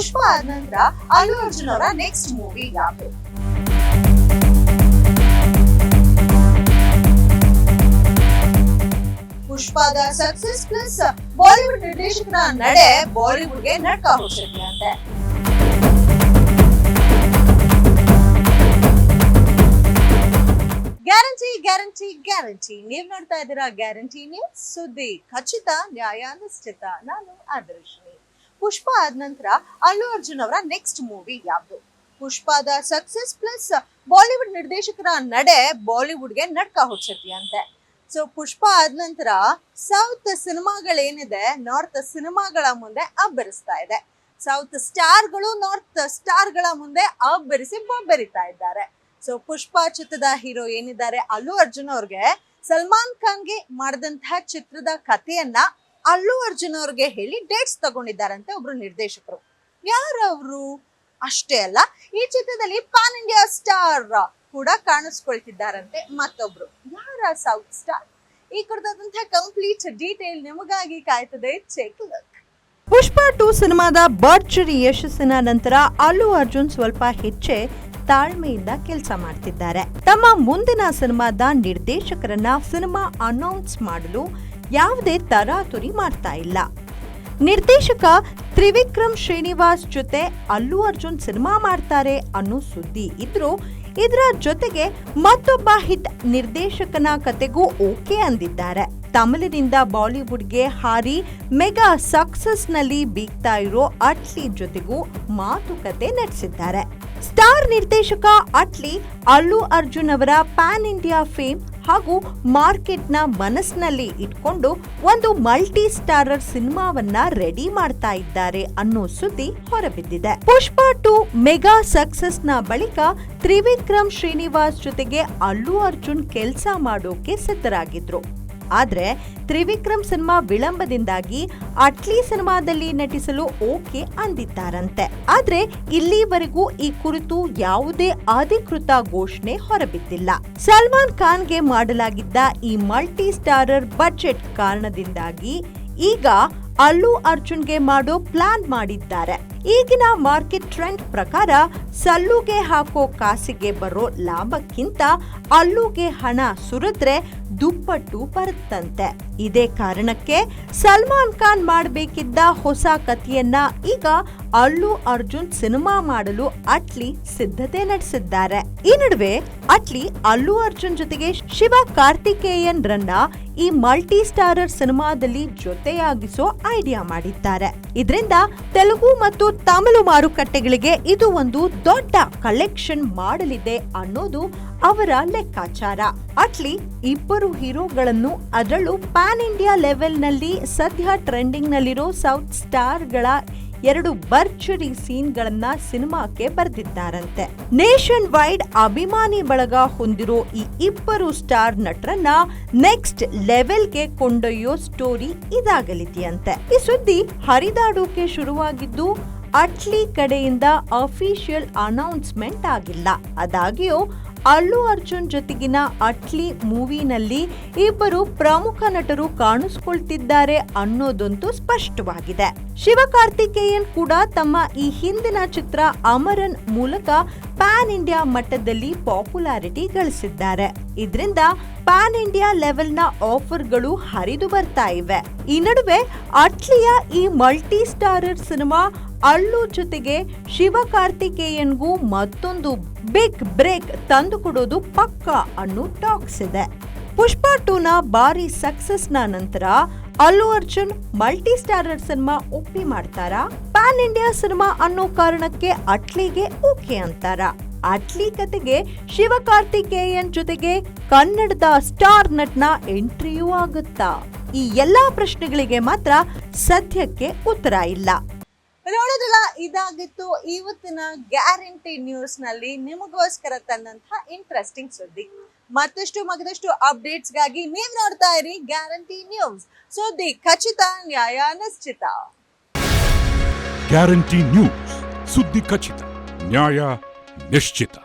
ಪುಷ್ಪ ಆದ ಅಲ್ಲು ಅರ್ಜುನ್ ಅವರ next movie ಯಾವುದು? ಪುಷ್ಪದ ಸಕ್ಸಸ್ ಪ್ಲಸ್ ಬಾಲಿವುಡ್ ನಿರ್ದೇಶಕರ ನಡೆ ಬಾಲಿವುಡ್ಗೆ ನಡ್ಕ ಅಂತೆ. ಗ್ಯಾರಂಟಿ ಗ್ಯಾರಂಟಿ ಗ್ಯಾರಂಟಿ ನೀವ್ ನೋಡ್ತಾ ಇದ್ದೀರಾ ಗ್ಯಾರಂಟಿ ನ್ಯೂಸ್ ಸುದ್ದಿ ಖಚಿತ ನ್ಯಾಯ ನಿಶ್ಚಿತ ನಾನು ಆದರ್ಶಿನಿ. ಪುಷ್ಪ ಆದ ನಂತರ ಅಲ್ಲು ಅರ್ಜುನ್ ಅವರ ನೆಕ್ಸ್ಟ್ ಮೂವಿ ಯಾವುದು? ಪುಷ್ಪದ ಸಕ್ಸಸ್ ಪ್ಲಸ್ ಬಾಲಿವುಡ್ ನಿರ್ದೇಶಕರ ನಡೆ ಬಾಲಿವುಡ್ಗೆ ನಡ್ಕ ಅಂತೆ ಸೊ ಪುಷ್ಪ ಆದ ನಂತರ ಸೌತ್ ಸಿನಿಮಾಗಳೇನಿದೆ ನಾರ್ತ್ ಸಿನಿಮಾಗಳ ಮುಂದೆ ಅಬ್ಬರಿಸ್ತಾ ಇದೆ. ಸೌತ್ ಸ್ಟಾರ್ಗಳು ನಾರ್ತ್ ಸ್ಟಾರ್ಗಳ ಮುಂದೆ ಅಬ್ಬರಿಸಿ ಬೊಬ್ಬರಿತಾ ಇದ್ದಾರೆ. ಸೊ ಪುಷ್ಪ ಚಿತ್ರದ ಹೀರೋ ಏನಿದ್ದಾರೆ? ಅಲ್ಲು ಅರ್ಜುನ್ ಅವ್ರಿಗೆ ಸಲ್ಮಾನ್ ಖಾನ್ಗೆ ಮಾಡಿದಂತಹ ಚಿತ್ರದ ಕಥೆಯನ್ನ ಅಲ್ಲು ಅರ್ಜುನ್ ಅವ್ರಿಗೆ ಹೇಳಿ ಡೇಟ್ಸ್ ತಗೊಂಡಿದ್ದಾರಂತೆ ಒಬ್ರು ನಿರ್ದೇಶಕರು. ಯಾರವರು? ಅಷ್ಟೇ ಅಲ್ಲ, ಈ ಚಿತ್ರದಲ್ಲಿ ಪಾನ್ ಇಂಡಿಯಾ ಸ್ಟಾರ್ ಕೂಡ ಕಾಣಿಸ್ಕೊಳ್ತಿದ್ದಾರಂತೆ ಮತ್ತೊಬ್ರು. ಯಾರ ಸೌತ್ ಸ್ಟಾರ್ ಈ ಕುರಿತಾದಂತಹ ಕಂಪ್ಲೀಟ್ ಡೀಟೇಲ್ ನಿಮಗಾಗಿ ಕಾಯ್ತದೆ. ಚೆಕ್ ಪುಷ್ಪ ಟು ಸಿನಿಮಾದ ಭರ್ಜರಿ ಯಶಸ್ಸಿನ ನಂತರ ಅಲ್ಲು ಅರ್ಜುನ್ ಸ್ವಲ್ಪ ಹೆಚ್ಚೆ ತಾಳ್ಮೆಯಿಂದ ಕೆಲಸ ಮಾಡ್ತಿದ್ದಾರೆ. ತಮ್ಮ ಮುಂದಿನ ಸಿನಿಮಾದ ನಿರ್ದೇಶಕರನ್ನ ಸಿನಿಮಾ ಅನೌನ್ಸ್ ಮಾಡಲು ಯಾವುದೇ ತರಾತುರಿ ಮಾಡ್ತಾ ಇಲ್ಲ. ನಿರ್ದೇಶಕ ತ್ರಿವಿಕ್ರಮ್ ಶ್ರೀನಿವಾಸ್ ಜೊತೆ ಅಲ್ಲು ಅರ್ಜುನ್ ಸಿನಿಮಾ ಮಾಡ್ತಾರೆ ಅನ್ನೋ ಸುದ್ದಿ ಇದ್ರೂ ಇದರ ಜೊತೆಗೆ ಮತ್ತೊಬ್ಬ ಹಿಟ್ ನಿರ್ದೇಶಕನ ಕತೆಗೂ ಓಕೆ ಅಂದಿದ್ದಾರೆ. ತಮಿಳಿನಿಂದ ಬಾಲಿವುಡ್ಗೆ ಹಾರಿ ಮೆಗಾ ಸಕ್ಸಸ್ನಲ್ಲಿ ಬೀಗ್ತಾ ಇರೋ ಅಟ್ಲಿ ಜೊತೆಗೂ ಮಾತುಕತೆ ನಡೆಸಿದ್ದಾರೆ. ಸ್ಟಾರ್ ನಿರ್ದೇಶಕ ಅಟ್ಲಿ ಅಲ್ಲು ಅರ್ಜುನ್ ಅವರ ಪ್ಯಾನ್ ಇಂಡಿಯಾ ಫೇಮ್ ಹಾಗೂ ಮಾರ್ಕೆಟ್ನ ಮನಸ್ಸಿನಲ್ಲಿ ಇಟ್ಕೊಂಡು ಒಂದು ಮಲ್ಟಿ ಸ್ಟಾರರ್ ಸಿನಿಮಾವನ್ನ ರೆಡಿ ಮಾಡ್ತಾ ಇದ್ದಾರೆ ಅನ್ನೋ ಸುದ್ದಿ ಹೊರಬಿದ್ದಿದೆ. ಪುಷ್ಪ ಟು ಮೆಗಾ ಸಕ್ಸಸ್ನ ಬಳಿಕ ತ್ರಿವಿಕ್ರಮ್ ಶ್ರೀನಿವಾಸ್ ಜೊತೆಗೆ ಅಲ್ಲು ಅರ್ಜುನ್ ಕೆಲಸ ಮಾಡೋಕೆ ಸಿದ್ಧರಾಗಿದ್ರು. ಆದ್ರೆ ತ್ರಿವಿಕ್ರಮ್ ಸಿನಿಮಾ ವಿಳಂಬದಿಂದಾಗಿ ಅಟ್ಲಿ ಸಿನಿಮಾದಲ್ಲಿ ನಟಿಸಲು ಓಕೆ ಅಂದಿದ್ದಾರಂತೆ. ಆದ್ರೆ ಇಲ್ಲಿವರೆಗೂ ಈ ಕುರಿತು ಯಾವುದೇ ಅಧಿಕೃತ ಘೋಷಣೆ ಹೊರಬಿದ್ದಿಲ್ಲ. ಸಲ್ಮಾನ್ ಖಾನ್ಗೆ ಮಾಡಲಾಗಿದ್ದ ಈ ಮಲ್ಟಿ ಸ್ಟಾರರ್ ಬಜೆಟ್ ಕಾರಣದಿಂದಾಗಿ ಈಗ ಅಲ್ಲು ಅರ್ಜುನ್ಗೆ ಮಾಡೋ ಪ್ಲಾನ್ ಮಾಡಿದ್ದಾರೆ. ಈಗಿನ ಮಾರ್ಕೆಟ್ ಟ್ರೆಂಡ್ ಪ್ರಕಾರ ಸಲ್ಲುಗೆ ಹಾಕೋ ಕಾಸಿಗೆ ಬರೋ ಲಾಭಕ್ಕಿಂತ ಅಲ್ಲುಗೆ ಹಣ ಸುರಿದ್ರೆ ದುಪ್ಪಟ್ಟು ಬರುತ್ತಂತೆ. ಇದೇ ಕಾರಣಕ್ಕೆ ಸಲ್ಮಾನ್ ಖಾನ್ ಮಾಡಬೇಕಿದ್ದ ಹೊಸ ಕಥೆಯನ್ನ ಈಗ ಅಲ್ಲು ಅರ್ಜುನ್ ಸಿನಿಮಾ ಮಾಡಲು ಅಟ್ಲಿ ಸಿದ್ಧತೆ ನಡೆಸಿದ್ದಾರೆ. ಈ ನಡುವೆ ಅಟ್ಲಿ ಅಲ್ಲು ಅರ್ಜುನ್ ಜೊತೆಗೆ ಶಿವ ಕಾರ್ತಿಕೇಯನ್ ರನ್ನ ಈ ಮಲ್ಟಿ ಸ್ಟಾರರ್ ಸಿನಿಮಾದಲ್ಲಿ ಜೊತೆಯಾಗಿಸೋ ಐಡಿಯಾ ಮಾಡಿದ್ದಾರೆ. ಇದರಿಂದ ತೆಲುಗು ಮತ್ತು ತಮಿಳು ಮಾರುಕಟ್ಟೆಗಳಿಗೆ ಇದು ಒಂದು ದೊಡ್ಡ ಕಲೆಕ್ಷನ್ ಮಾಡಲಿದೆ ಅನ್ನೋದು ಅವರ ಲೆಕ್ಕಾಚಾರ. ಅಟ್ಲಿ ಇಬ್ಬರು ಹೀರೋಗಳನ್ನು ಅದರಲ್ಲೂ ಪ್ಯಾನ್ ಇಂಡಿಯಾ ಲೆವೆಲ್ನಲ್ಲಿ ಸದ್ಯ ಟ್ರೆಂಡಿಂಗ್ ನಲ್ಲಿರೋ ಸೌತ್ ಸ್ಟಾರ್ಗಳ ಎರಡು ಭರ್ಜರಿ ಸೀನ್ಗಳನ್ನ ಸಿನಿಮಾಕ್ಕೆ ಬರೆದಿದ್ದಾರಂತೆ. ನೇಷನ್ ವೈಡ್ ಅಭಿಮಾನಿ ಬಳಗ ಹೊಂದಿರೋ ಈ ಇಬ್ಬರು ಸ್ಟಾರ್ ನಟರನ್ನ ನೆಕ್ಸ್ಟ್ ಲೆವೆಲ್ಗೆ ಕೊಂಡೊಯ್ಯೋ ಸ್ಟೋರಿ ಇದಾಗಲಿದೆಯಂತೆ. ಈ ಸುದ್ದಿ ಹರಿದಾಡೋಕೆ ಶುರುವಾಗಿದ್ದು ಅಟ್ಲಿ ಕಡೆಯಿಂದ ಅಫಿಷಿಯಲ್ ಅನೌನ್ಸ್ಮೆಂಟ್ ಆಗಿಲ್ಲ. ಆದಾಗ್ಯೂ, ಅಲ್ಲು ಅರ್ಜುನ್ ಜೊತೆಗಿನ ಅಟ್ಲಿ ಮೂವಿನಲ್ಲಿ ಇಬ್ಬರು ಪ್ರಮುಖ ನಟರು ಕಾಣಿಸ್ಕೊಳ್ತಿದ್ದಾರೆ ಅನ್ನೋದಂತೂ ಸ್ಪಷ್ಟವಾಗಿದೆ. ಶಿವಕಾರ್ತಿಕೇಯನ್ ಕೂಡ ತಮ್ಮ ಈ ಹಿಂದಿನ ಚಿತ್ರ ಅಮರನ್ ಮೂಲಕ ಪ್ಯಾನ್ ಇಂಡಿಯಾ ಮಟ್ಟದಲ್ಲಿ ಪಾಪ್ಯುಲಾರಿಟಿ ಗಳಿಸಿದ್ದಾರೆ. ಇದರಿಂದ ಪ್ಯಾನ್ ಇಂಡಿಯಾ ಲೆವೆಲ್ನ ಆಫರ್ಗಳು ಹರಿದು ಬರ್ತಾ ಇವೆ. ಈ ನಡುವೆ ಅಟ್ಲಿಯ ಈ ಮಲ್ಟಿ ಸ್ಟಾರರ್ ಸಿನಿಮಾ ಅಳ್ಳು ಜೊತೆಗೆ ಶಿವಕಾರ್ತಿಕೇಯನ್ಗೂ ಮತ್ತೊಂದು ಬಿಗ್ ಬ್ರೇಕ್ ತಂದುಕೊಡೋದು ಪಕ್ಕ ಅನ್ನೋ ಟಾಕ್ಸ್ ಇದೆ. ಪುಷ್ಪ ಟೂನ ಭಾರಿ ಸಕ್ಸಸ್ನ ನಂತರ Allu Arjun multi starrer cinema ಒಪ್ಪಿ ಮಾಡ್ತಾರಾ? ಪ್ಯಾನ್ ಇಂಡಿಯಾ ಸಿನಿಮಾ ಅನ್ನೋ ಕಾರಣಕ್ಕೆ ಅಟ್ಲಿಗೆ ಓಕೆ ಅಂತಾರ? ಅಟ್ಲಿ ಕತೆಗೆ ಶಿವಕಾರ್ತಿಕೇಯನ್ ಜೊತೆಗೆ ಕನ್ನಡದ ಸ್ಟಾರ್ ನಟ್ನ ಎಂಟ್ರಿಯೂ ಆಗುತ್ತಾ? ಈ ಎಲ್ಲಾ ಪ್ರಶ್ನೆಗಳಿಗೆ ಮಾತ್ರ ಸದ್ಯಕ್ಕೆ ಉತ್ತರ ಇಲ್ಲ. ನೋಡೋದಲ್ಲ ಇದಾಗಿತ್ತು ಇವತ್ತಿನ ಗ್ಯಾರಂಟಿ ನ್ಯೂಸ್ನಲ್ಲಿ ನಿಮಗೋಸ್ಕರ ತಂದಂತಹ ಇಂಟ್ರೆಸ್ಟಿಂಗ್ ಸುದ್ದಿ. ಮತ್ತಷ್ಟು ಮಗದಷ್ಟು ಅಪ್ಡೇಟ್ಸ್ಗಾಗಿ ನೀವ್ ನೋಡ್ತಾ ಇರಿ ಗ್ಯಾರಂಟಿ ನ್ಯೂಸ್. ಸುದ್ದಿ ಖಚಿತ, ನ್ಯಾಯ ನಿಶ್ಚಿತ. ಗ್ಯಾರಂಟಿ ನ್ಯೂಸ್, ಸುದ್ದಿ ಖಚಿತ, ನ್ಯಾಯ ನಿಶ್ಚಿತ.